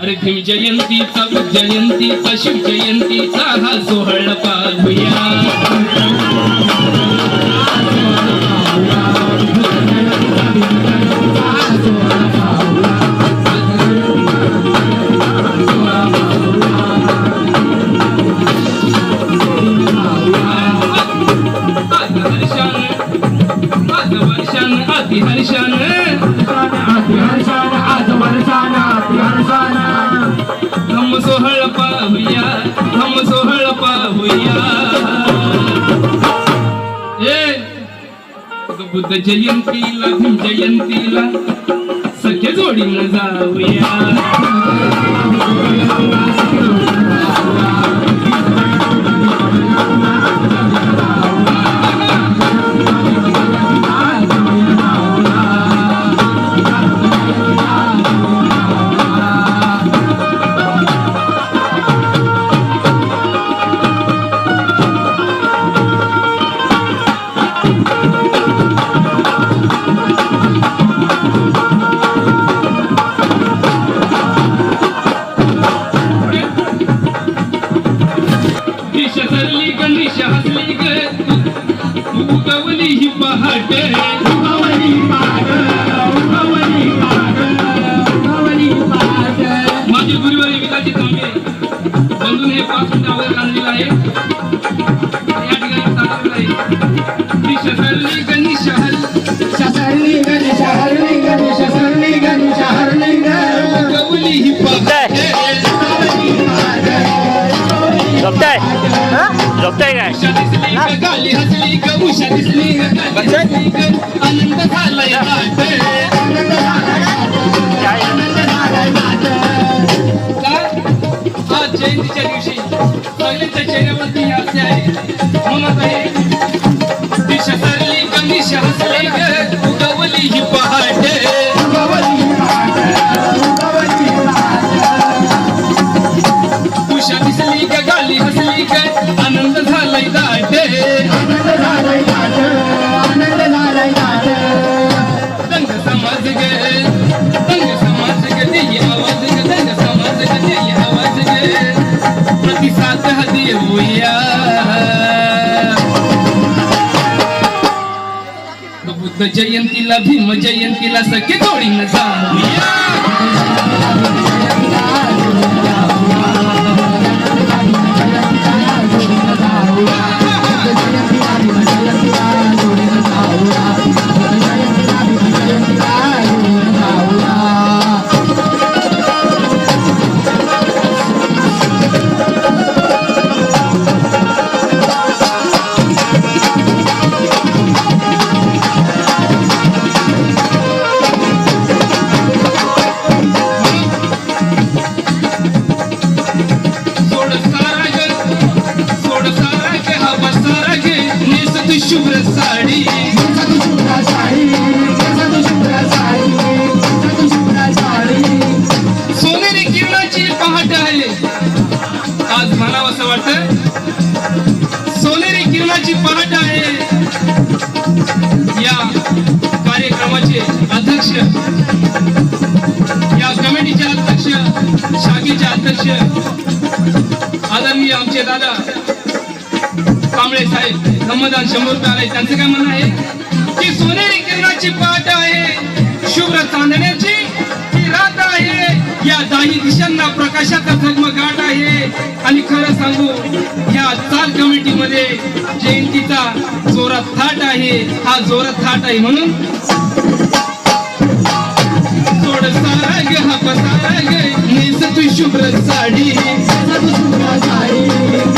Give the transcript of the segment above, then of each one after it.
अरे भीम जयंतीचा जयंतीचा शिव जयंतीचा हा सोहळ पाहूया. हम सोहळ पाहूया हम सोहळ पाहूया ए बुद्ध जयंतीला भीम जयंतीला सख्या जोडीनं जाऊया विकाची तांबे बंधून हे पाच मिनिट अगोदर आणलेलं आहे. या ठिकाणी सांगितलेलं आहे. दिश सरली गणेश हसली उगवली ही पहाट झोपताय झोपताय काय? उषा दिसली ग गाली हसली ग उषा दिसली ग गाली हसली ग आनंद झालाय. पहिल्याच्या चेहऱ्यावरती हास्य आहे. म्हणत बुद्ध जयंतीला भीम जयंतीला सखी थोडी जाऊया सोड या कार्यक्रमाचे अध्यक्ष या कमिटीचे अध्यक्ष शाखेचे अध्यक्ष आदरणीय आमचे दादा कांबळे साहेब धम्मदान शंभर रुपये आले त्यांचं काय म्हणणं आहे? की सोनेरी किरणाची पाठ आहे शुभ्र चांदण्याची ही रात आहे. या दाही दिशांना प्रकाशाचा झगमगाट आहे. आणि खरं सांगू या चाल कमिटीमध्ये जयंतीचा जोरात थाट आहे. हा जोरात थाट आहे म्हणून शुभ्र साडी हा शुभ्र साडी.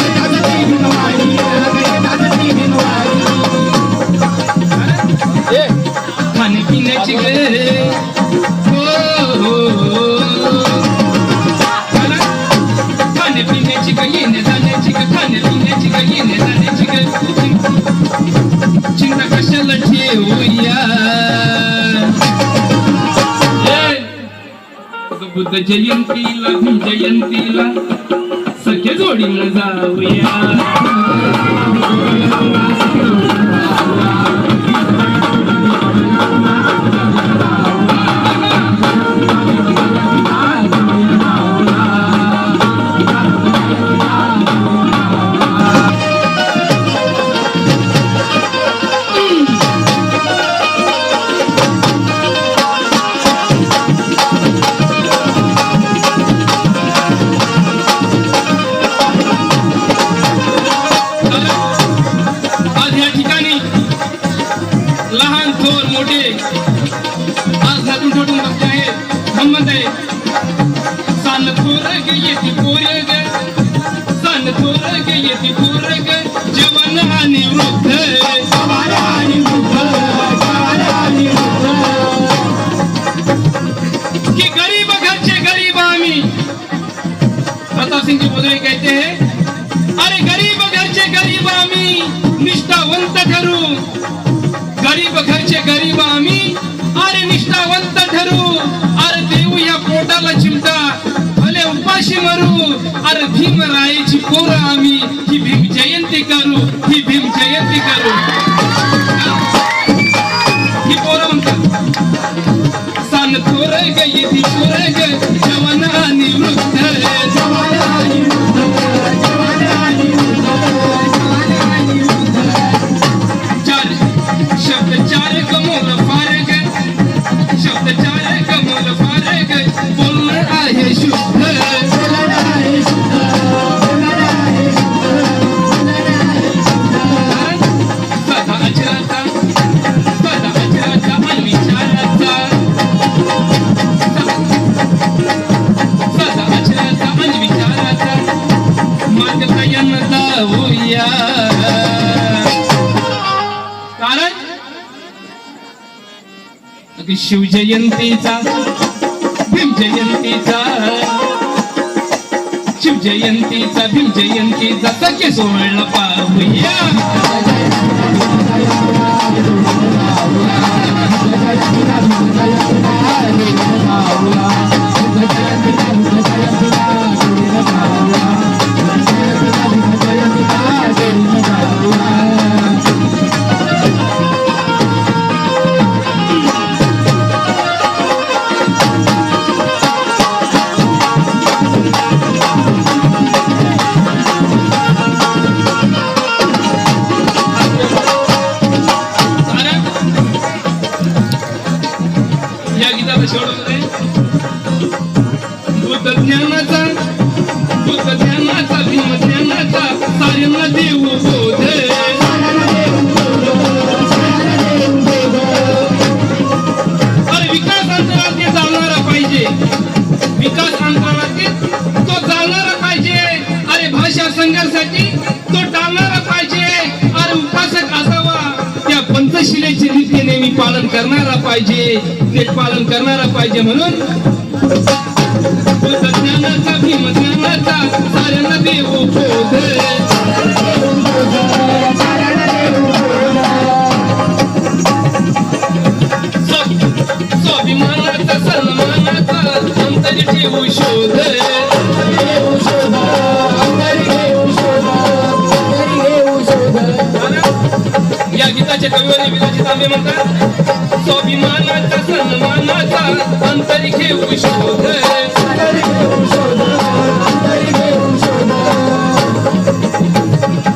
बुद्ध जयंतीला जयंतीला सख्या जोडीनं जाऊया. प्रताप सिंह जी बोधरे कहते हैं अरे गरीब घरचे गरीब आम्ही निष्ठावंत ठरू गरीब घरचे गरीब आम्ही अरे निष्ठावंत ठरू अरे देऊ या पोटाला चिमटा भले उपाशी मरू अरे भीमरायाची पोरं आम्ही ही भीम जयंती करू ही भीम जयंती करू कारण शिवजयंतीचा भीमजयंतीचा शिवजयंतीचा भीमजयंतीचा सख्य सोहळा पाहूया। पाहिजे ते पालन करणारा पाहिजे म्हणून बुद्ध ज्ञानाचा भीम ज्ञानाचा साऱ्यांना देव शोध गीताचे कविवारी विलाजी तांबे म्हणतात स्वाभिमानाचा सन्मानाचा अंतरी घेऊ शोध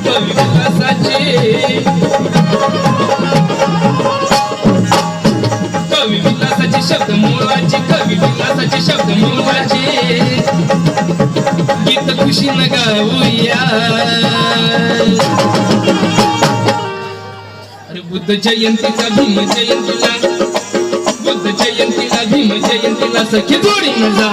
कवी कवी विलासाचे शब्द मोलाचे कवी विलासाचे शब्द मोलाचे. गीत खुशीनं गाऊया. बुद्ध जयंतीचा भीम जयंतीला. बुद्ध जयंतीला भीम जयंतीला सखी जोडीनं मजा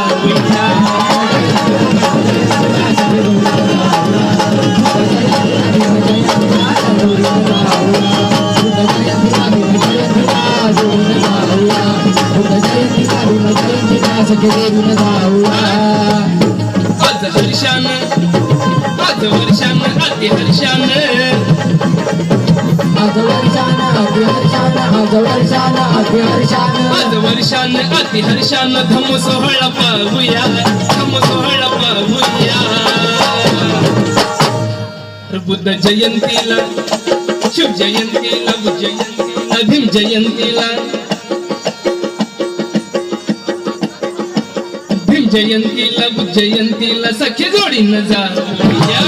आज वर्षान अति हर्षान धम सोहळा पाहूया धम सोहळा पाहूया बुद्ध जयंतीला शिव जयंतीला बुद्ध जयंतीला भीम जयंतीला. जयंतीला जयंतीला सखी जोडीनं जाऊया